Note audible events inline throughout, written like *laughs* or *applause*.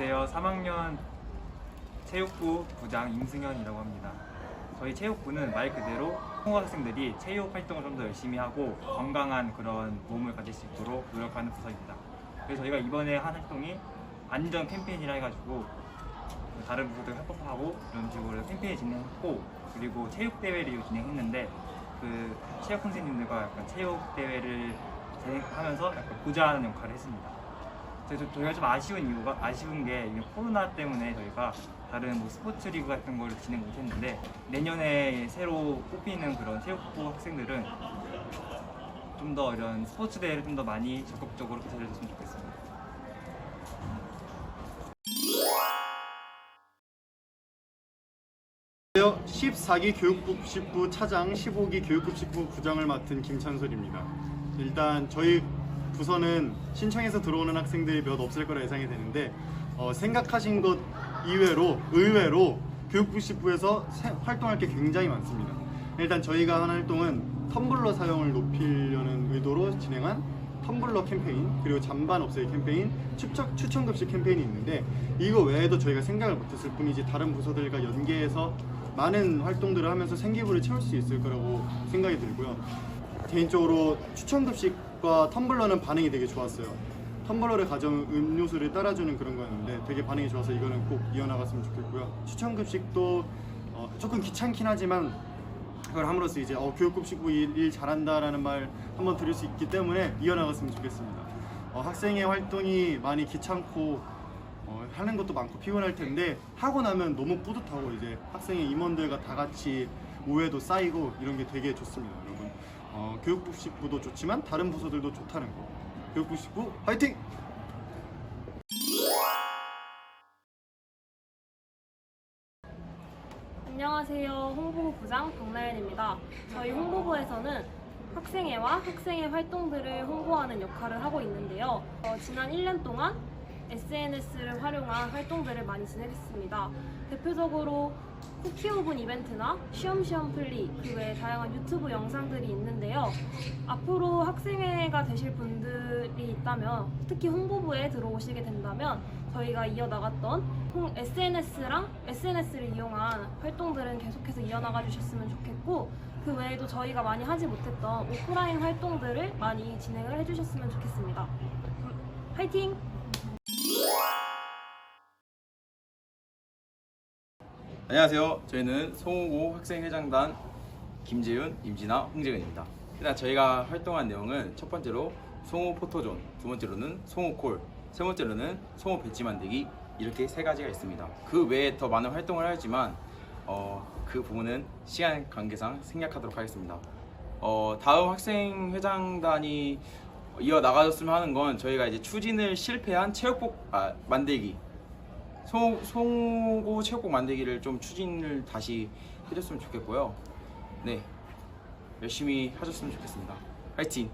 안녕하세요. 3학년 체육부 부장 임승현이라고 합니다. 저희 체육부는 말 그대로 홍어 학생들이 체육 활동을 좀 더 열심히 하고 건강한 그런 몸을 가질 수 있도록 노력하는 부서입니다. 그래서 저희가 이번에 한 활동이 안전 캠페인이라 해가지고 다른 부서들 협업하고 이런 식으로 캠페인 진행했고 그리고 체육 대회를 진행했는데 그 체육 선생님들과 약간 체육 대회를 진행하면서 약간 보좌하는 역할을 했습니다. 그래서 저희가 좀 아쉬운 이유가 아쉬운 게 코로나 때문에 저희가 다른 뭐 스포츠 리그 같은 걸 진행 못했는데 내년에 새로 뽑히는 그런 체육부 학생들은 좀 더 이런 스포츠 대회를 좀 더 많이 적극적으로 개설해줬으면 좋겠습니다. 안녕하세요. 14기 교육급식부 차장, 15기 교육급식부 부장을 맡은 김찬솔입니다. 일단 저희 부서는 신청해서 들어오는 학생들이 몇 없을 거라 예상이 되는데 어, 생각하신 것 이외로 의외로 교육급식부에서 세- 활동할 게 굉장히 많습니다. 일단 저희가 한 활동은 텀블러 사용을 높이려는 의도로 진행한 텀블러 캠페인 그리고 잔반 없애기 캠페인 추천, 추천 급식 캠페인이 있는데 이거 외에도 저희가 생각을 못했을 뿐이지 다른 부서들과 연계해서 많은 활동들을 하면서 생기부를 채울 수 있을 거라고 생각이 들고요 개인적으로 추천 급식 과 텀블러는 반응이 되게 좋았어요 텀블러를 가져온 음료수를 따라주는 그런 거였는데 되게 반응이 좋아서 이거는 꼭 이어나갔으면 좋겠고요 추천 급식도 어, 조금 귀찮긴 하지만 그걸 함으로써 이제 어, 교육급식부 일, 일 잘한다라는 말 한번 들을 수 있기 때문에 이어나갔으면 좋겠습니다. 어, 학생의 활동이 많이 귀찮고 어, 하는 것도 많고 피곤할 텐데 하고 나면 너무 뿌듯하고 이제 학생의 임원들과 다 같이 우애도 쌓이고 이런 게 되게 좋습니다, 여러분. 어, 교육급식부도 좋지만 다른 부서들도 좋다는 거. 교육급식부 화이팅! 안녕하세요. 홍보부 부장 박나연입니다. 저희 홍보부에서는 학생회와 학생회 활동들을 홍보하는 역할을 하고 있는데요. 어, 지난 1년 동안 SNS를 활용한 활동들을 많이 진행했습니다. 대표적으로 쿠키 오븐 이벤트나 시험시험 플리, 그 외에 다양한 유튜브 영상들이 있는데요. 앞으로 학생회가 되실 분들이 있다면, 특히 홍보부에 들어오시게 된다면, 저희가 이어나갔던 홍- SNS랑 SNS를 이용한 활동들은 계속해서 이어나가 주셨으면 좋겠고, 그 외에도 저희가 많이 하지 못했던 오프라인 활동들을 많이 진행을 해주셨으면 좋겠습니다. 음, 화이팅! 안녕하세요. 저희는 송호고 학생회장단 김재윤, 임진아, 홍재근입니다. 일단 저희가 활동한 내용은 첫 번째로 송호 포토존, 두 번째로는 송호 콜, 세 번째로는 송호 배지 만들기 이렇게 세 가지가 있습니다. 그 외에 더 많은 활동을 하지만 어, 그 부분은 시간 관계상 생략하도록 하겠습니다. 어, 다음 학생회장단이 이어 나가줬으면 하는 건 저희가 이제 추진을 실패한 체육복 아, 만들기 송, 송고 체육복 만들기를 좀 추진을 다시 해줬으면 좋겠고요. 네, 열심히 하셨으면 좋겠습니다. 파이팅!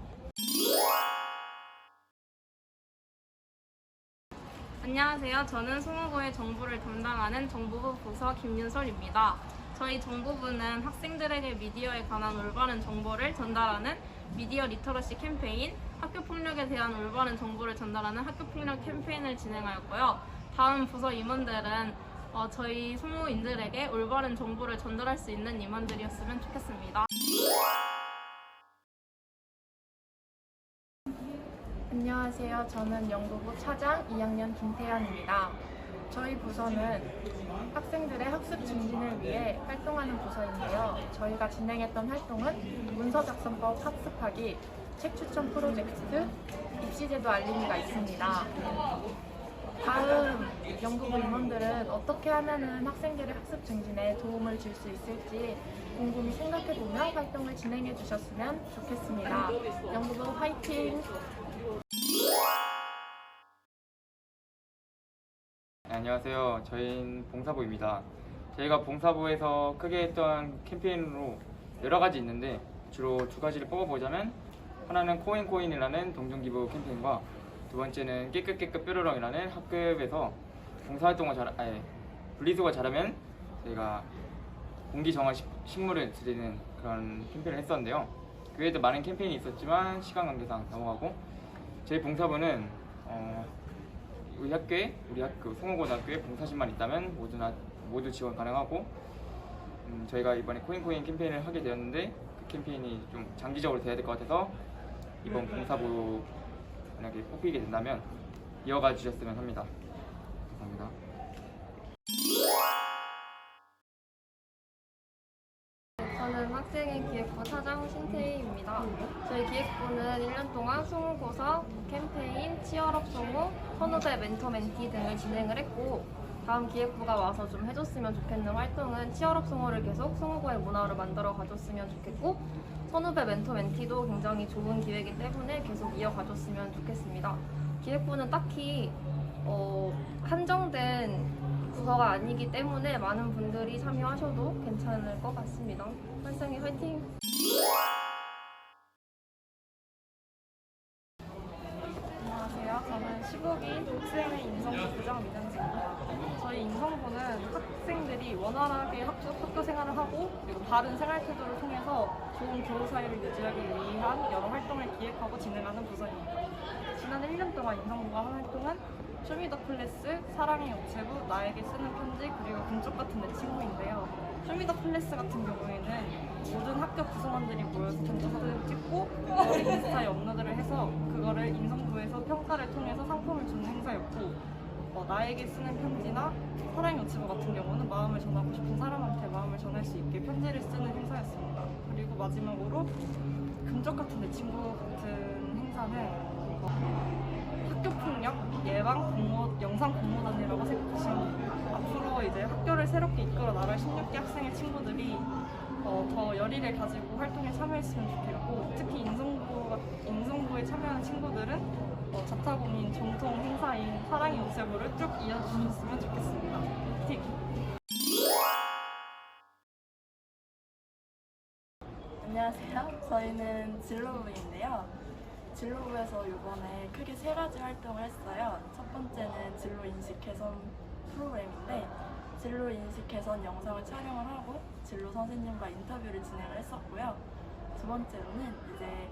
안녕하세요. 저는 송호고의 정보를 담당하는 정보부 부서 김윤설입니다. 저희 정보부는 학생들에게 미디어에 관한 올바른 정보를 전달하는 미디어 리터러시 캠페인, 학교 폭력에 대한 올바른 정보를 전달하는 학교 폭력 캠페인을 진행하였고요. 다음 부서 임원들은 어, 저희 송호인들에게 올바른 정보를 전달할 수 있는 임원들이었으면 좋겠습니다. 안녕하세요. 저는 연구부 차장 2학년 김태현입니다. 저희 부서는 학생들의 학습 증진을 위해 활동하는 부서인데요. 저희가 진행했던 활동은 문서 작성법 학습하기, 책 추천 프로젝트, 입시제도 알림이가 있습니다. 다음 연구부 임원들은 어떻게 하면은 학생들의 학습 증진에 도움을 줄 수 있을지 곰곰이 생각해보며 활동을 진행해 주셨으면 좋겠습니다. 연구부 화이팅! 네, 안녕하세요. 저희는 봉사부입니다. 저희가 봉사부에서 크게 했던 캠페인으로 여러 가지 있는데 주로 두 가지를 뽑아보자면 하나는 코인코인이라는 동종기부 캠페인과 두 번째는 깨끗깨끗 뾰로롱이라는 학급에서 봉사활동을 잘, 아니, 분리수거 잘하면 저희가 공기정화 식- 식물을 드리는 그런 캠페인을 했었는데요. 그 외에도 많은 캠페인이 있었지만 시간 관계상 넘어가고 저희 봉사부는 어, 우리 학교에 우리 학교 송호고등학교에 봉사심만 있다면 모두 나, 모두 지원 가능하고 음, 저희가 이번에 코인코인 캠페인을 하게 되었는데 그 캠페인이 좀 장기적으로 돼야 될 것 같아서 이번 봉사부 만약에 뽑히게 된다면 이어가 주셨으면 합니다. 감사합니다. 저는 학생의 기획부 차장 신태희입니다. 저희 기획부는 1년 동안 송우고사, 캠페인, 치얼업 송우, 선후배 멘토 멘티 등을 진행을 했고 다음 기획부가 와서 좀 해줬으면 좋겠는 활동은 치얼업 송우를 계속 송우고의 문화로 만들어 가줬으면 좋겠고 선후배 멘토 멘티도 굉장히 좋은 기회이기 때문에 계속 이어가줬으면 좋겠습니다. 기획부는 딱히 어, 한정된 부서가 아니기 때문에 많은 분들이 참여하셔도 괜찮을 것 같습니다. 활성이 화이팅! 저는 15기 학생회 인성부 부장 민현지입니다. 저희 인성부는 학생들이 원활하게 학교, 학교 생활을 하고 그리고 바른 생활 태도를 통해서 좋은 교우 사이를 유지하기 위한 여러 활동을 기획하고 진행하는 부서입니다. 지난 1년 동안 인성부가 한 활동은 쇼미더플래스, 사랑의 우체부, 나에게 쓰는 편지, 그리고 금쪽 같은 내 친구인데요. 쇼미더플래스 같은 경우에는 모든 학교 구성원들이 모여서 전체 사진을 찍고 *laughs* 인스타에 업로드를 해서 그거를 인성부 평가를 통해서 상품을 주는 행사였고 어, 나에게 쓰는 편지나 사랑의 우체부 같은 경우는 마음을 전하고 싶은 사람한테 마음을 전할 수 있게 편지를 쓰는 행사였습니다. 그리고 마지막으로 금쪽 같은 내 친구 같은 행사는 어, 학교 폭력 예방 공모 영상 공모단이라고 생각하시면. 앞으로 이제 학교를 새롭게 이끌어 나갈 16기 학생의 친구들이 어, 더 열의를 가지고 활동에 참여했으면 좋겠고 특히 인성부 인성부에 참여하는 친구들은 어, 자타공인 전통 행사인 사랑의 우체부를 쭉 이어주셨으면 좋겠습니다. 틱. 안녕하세요. 저희는 진로부인데요. 진로부에서 이번에 크게 세 가지 활동을 했어요. 첫 번째는 진로 인식 개선 프로그램인데 진로 인식 개선 영상을 촬영을 하고 진로 선생님과 인터뷰를 진행을 했었고요. 두 번째로는 이제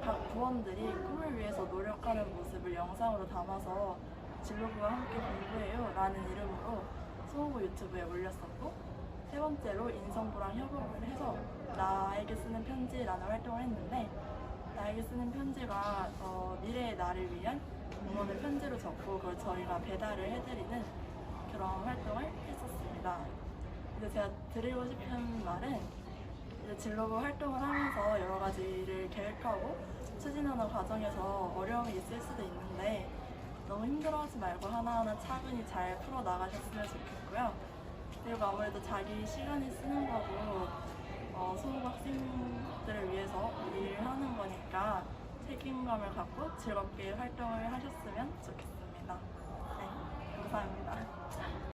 각 부원들이 꿈을 위해서 노력하는 모습을 영상으로 담아서 진로부와 함께 공부해요 라는 이름으로 소호부 유튜브에 올렸었고 세 번째로 인성부랑 협업을 해서 나에게 쓰는 편지라는 활동을 했는데 나에게 쓰는 편지가 어, 미래의 나를 위한 응원을 편지로 적고 그걸 저희가 배달을 해드리는 그런 활동을 했었습니다. 이제 제가 드리고 싶은 말은 진로부 활동을 하면서 여러 가지를 계획하고 추진하는 과정에서 어려움이 있을 수도 있는데 너무 힘들어하지 말고 하나하나 차분히 잘 풀어 나가셨으면 좋겠고요. 그리고 아무래도 자기 시간이 쓰는 거고 어, 소속 학생들을 위해서 일을 하는 거니까 책임감을 갖고 즐겁게 활동을 하셨으면 좋겠습니다. 네, 감사합니다.